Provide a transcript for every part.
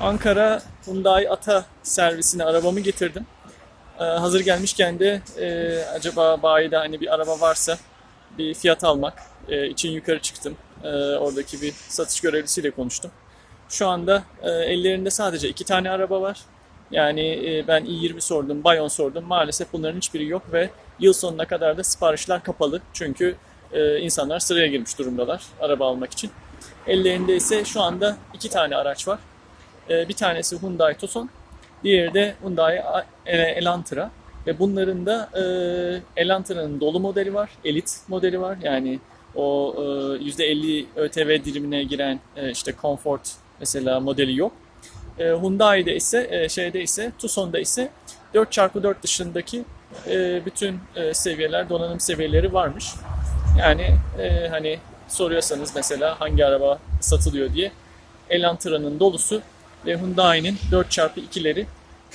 Ankara Hyundai Ata servisine arabamı getirdim. Ee, hazır gelmişken de e, acaba bayide hani bir araba varsa bir fiyat almak e, için yukarı çıktım. E, oradaki bir satış görevlisiyle konuştum. Şu anda e, ellerinde sadece iki tane araba var. Yani e, ben i20 sordum, Bayon sordum. Maalesef bunların hiçbiri yok ve yıl sonuna kadar da siparişler kapalı. Çünkü e, insanlar sıraya girmiş durumdalar araba almak için. Ellerinde ise şu anda iki tane araç var. E, bir tanesi Hyundai Tucson, diğeri de Hyundai e, Elantra. Ve bunların da e, Elantra'nın dolu modeli var, Elite modeli var. Yani o e, %50 ÖTV dilimine giren e, işte Comfort mesela modeli yok. E, Hyundai'de ise e, şeyde ise Tucson'da ise 4x4 dışındaki e, bütün e, seviyeler, donanım seviyeleri varmış. Yani e, hani soruyorsanız mesela hangi araba satılıyor diye Elantra'nın dolusu ve Hyundai'nin 4x2'leri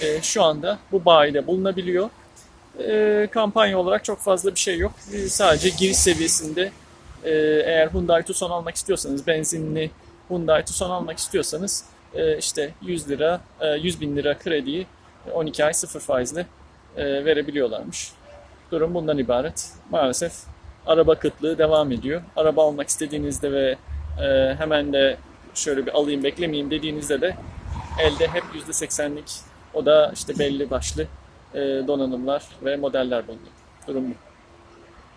e, şu anda bu bayide bulunabiliyor. E, kampanya olarak çok fazla bir şey yok. E, sadece giriş seviyesinde e, eğer Hyundai Tucson almak istiyorsanız, benzinli Hyundai Tucson almak istiyorsanız e, işte 100 lira, e, 100 bin lira krediyi 12 ay sıfır faizle e, verebiliyorlarmış. Durum bundan ibaret. Maalesef araba kıtlığı devam ediyor. Araba almak istediğinizde ve e, hemen de şöyle bir alayım beklemeyeyim dediğinizde de elde hep %80'lik o da işte belli başlı e, donanımlar ve modeller bulunuyor. Durum bu.